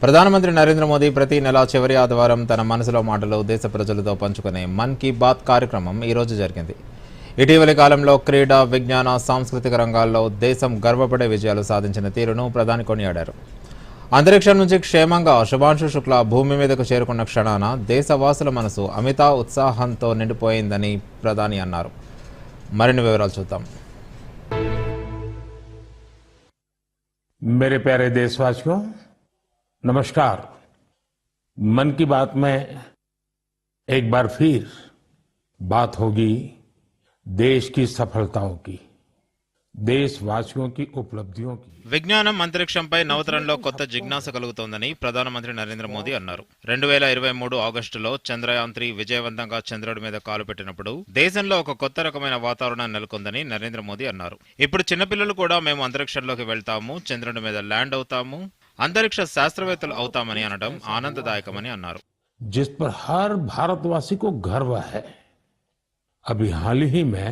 ప్రధానమంత్రి నరేంద్ర మోదీ ప్రతి నెల చివరి ఆదివారం తన మనసులో మాటలు దేశ ప్రజలతో పంచుకునే మన్ కీ బాత్ కార్యక్రమం ఈ రోజు జరిగింది ఇటీవలి కాలంలో క్రీడా విజ్ఞాన సాంస్కృతిక రంగాల్లో దేశం గర్వపడే విజయాలు సాధించిన తీరును ప్రధాని కొనియాడారు అంతరిక్షం నుంచి క్షేమంగా శుభాంశు శుక్ల భూమి మీదకు చేరుకున్న క్షణాన దేశవాసుల మనసు అమితా ఉత్సాహంతో నిండిపోయిందని ప్రధాని అన్నారు మరిన్ని వివరాలు చూద్దాం मेरे प्यारे देशवासियों नमस्कार मन की बात में एक बार फिर बात होगी देश की सफलताओं की देशवासियों की उपलब्धियों की విజ్ఞానం అంతరిక్షంపై నవతరంలో కొత్త జిజ్ఞాస కలుగుతోందని ప్రధానమంత్రి నరేంద్ర మోదీ అన్నారు రెండు వేల ఇరవై మూడు ఆగస్టులో చంద్రయాన్ త్రీ విజయవంతంగా చంద్రుడి మీద కాలు పెట్టినప్పుడు దేశంలో ఒక కొత్త రకమైన వాతావరణం నెలకొందని నరేంద్ర మోదీ అన్నారు ఇప్పుడు చిన్నపిల్లలు కూడా మేము అంతరిక్షంలోకి వెళ్తాము చంద్రుడి మీద ల్యాండ్ అవుతాము అంతరిక్ష శాస్త్రవేత్తలు అవుతామని అనడం ఆనందదాయకమని అన్నారు जिस पर हर भारतवासी को गर्व है अभी हाल ही में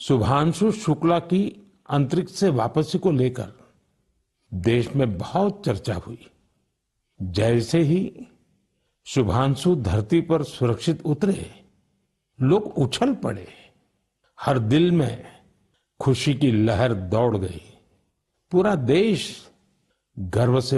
शुभांशु शुक्ला की अंतरिक्ष से वापसी को लेकर देश में बहुत चर्चा हुई जैसे ही शुभांशु धरती पर सुरक्षित उतरे लोग उछल पड़े हर दिल में खुशी की लहर दौड़ गई पूरा देश గర్వ సే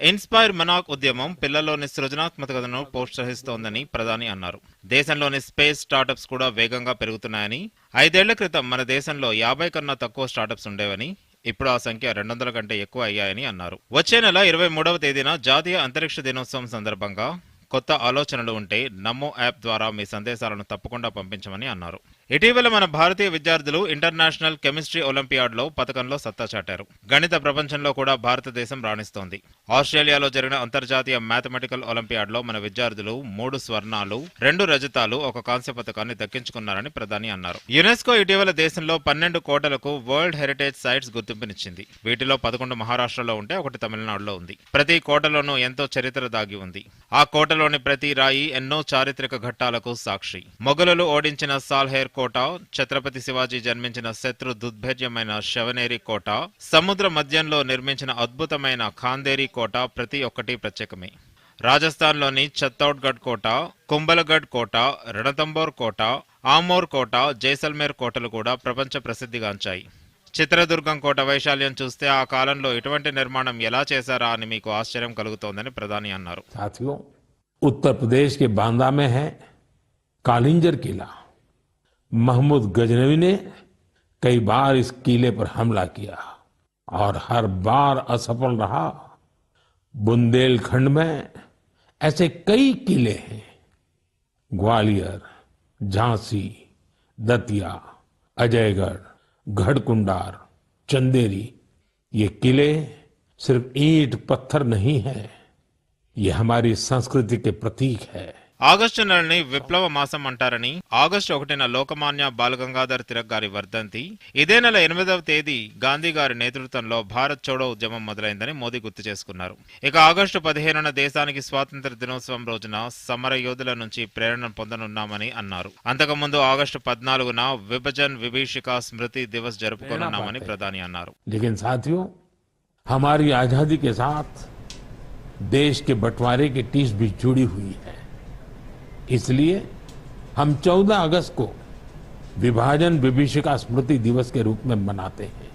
ఇన్స్పైర్ మనాక్ ఉద్యమం పిల్లల్లోని సృజనాత్మకతను ప్రోత్సహిస్తోందని ప్రధాని అన్నారు. దేశంలోని స్పేస్ స్టార్టప్స్ కూడా వేగంగా పెరుగుతున్నాయని ఐదేళ్ళ క్రితం మన దేశంలో యాభై కన్నా తక్కువ స్టార్టప్స్ ఉండేవని ఇప్పుడు ఆ సంఖ్య రెండు వందల కంటే ఎక్కువ అయ్యాయని అన్నారు. వచ్చే నెల ఇరవై మూడవ తేదీన జాతీయ అంతరిక్ష దినోత్సవం సందర్భంగా కొత్త ఆలోచనలు ఉంటే నమో యాప్ ద్వారా మీ సందేశాలను తప్పకుండా పంపించమని అన్నారు. ఇటీవల మన భారతీయ విద్యార్థులు ఇంటర్నేషనల్ కెమిస్ట్రీ ఒలింపియాడ్లో పథకంలో సత్తా చాటారు. గణిత ప్రపంచంలో కూడా భారతదేశం రాణిస్తోంది. ఆస్ట్రేలియాలో జరిగిన అంతర్జాతీయ మ్యాథమెటికల్ ఒలింపియాడ్లో మన విద్యార్థులు మూడు స్వర్ణాలు రెండు రజతాలు ఒక కాంస్య పథకాన్ని దక్కించుకున్నారని ప్రధాని అన్నారు. యునెస్కో ఇటీవల దేశంలో పన్నెండు కోటలకు వరల్డ్ హెరిటేజ్ సైట్స్ గుర్తింపునిచ్చింది. వీటిలో పదకొండు మహారాష్ట్రలో ఉంటే ఒకటి తమిళనాడులో ఉంది. ప్రతి కోటలోనూ ఎంతో చరిత్ర దాగి ఉంది. ఆ చరిత్రలోని ప్రతి రాయి ఎన్నో చారిత్రక ఘట్టాలకు సాక్షి. మొఘలులు ఓడించిన సాల్హేర్ కోట ఛత్రపతి శివాజీ జన్మించిన శత్రు దుర్భేర్యమైన శవనేరి కోట సముద్ర మధ్యంలో నిర్మించిన అద్భుతమైన ఖాందేరి కోట ప్రతి ఒక్కటి ప్రత్యేకమే. రాజస్థాన్లోని చత్తౌడ్గఢ్ కోట కుంబలగఢ్ కోట రణతంబోర్ కోట ఆమోర్ కోట జైసల్మేర్ కోటలు కూడా ప్రపంచ ప్రసిద్ధిగాంచాయి చిత్రదుర్గం కోట వైశాల్యం చూస్తే ఆ కాలంలో ఇటువంటి నిర్మాణం ఎలా చేశారా అని మీకు ఆశ్చర్యం కలుగుతోందని ప్రధాని అన్నారు. उत्तर प्रदेश के बांदा में है, कालिंजर किला। महमूद गजनवी ने कई बार इस किले पर हमला किया और हर बार असफल रहा। बुंदेलखंड में ऐसे कई किले हैं, ग्वालियर, झांसी, दतिया, अजयगढ़ घड़कुंडार चंदेरी। ये किले सिर्फ़ ईंट, पत्थर नहीं है। ये हमारी संस्कृति के प्रतीक है ఆగస్టు నెలని విప్లవ మాసం అంటారని ఆగస్టు ఒకటిన లోకమాన్య బాలగంగాధర్ తిలక్ గారి వర్ధంతి ఇదే నెల ఎనిమిదవ తేదీ గాంధీ గారి నేతృత్వంలో భారత్ చోడో ఉద్యమం మొదలైందని మోదీ గుర్తు చేసుకున్నారు ఇక ఆగస్టు పదిహేనున దేశానికి స్వాతంత్ర దినోత్సవం రోజున సమర యోధుల నుంచి ప్రేరణ పొందనున్నామని అన్నారు అంతకుముందు ఆగస్టు పద్నాలుగున విభజన్ విభీషిక స్మృతి దివస్ జరుపుకోనున్నామని ప్రధాని అన్నారు लेकिन साथियों हमारी आजादी के साथ देश के बंटवारे की टीस भी जुड़ी हुई है। इसलिए हम 14 अगस्त को विभाजन विभिषिका स्मृति दिवस के रूप में मनाते हैं।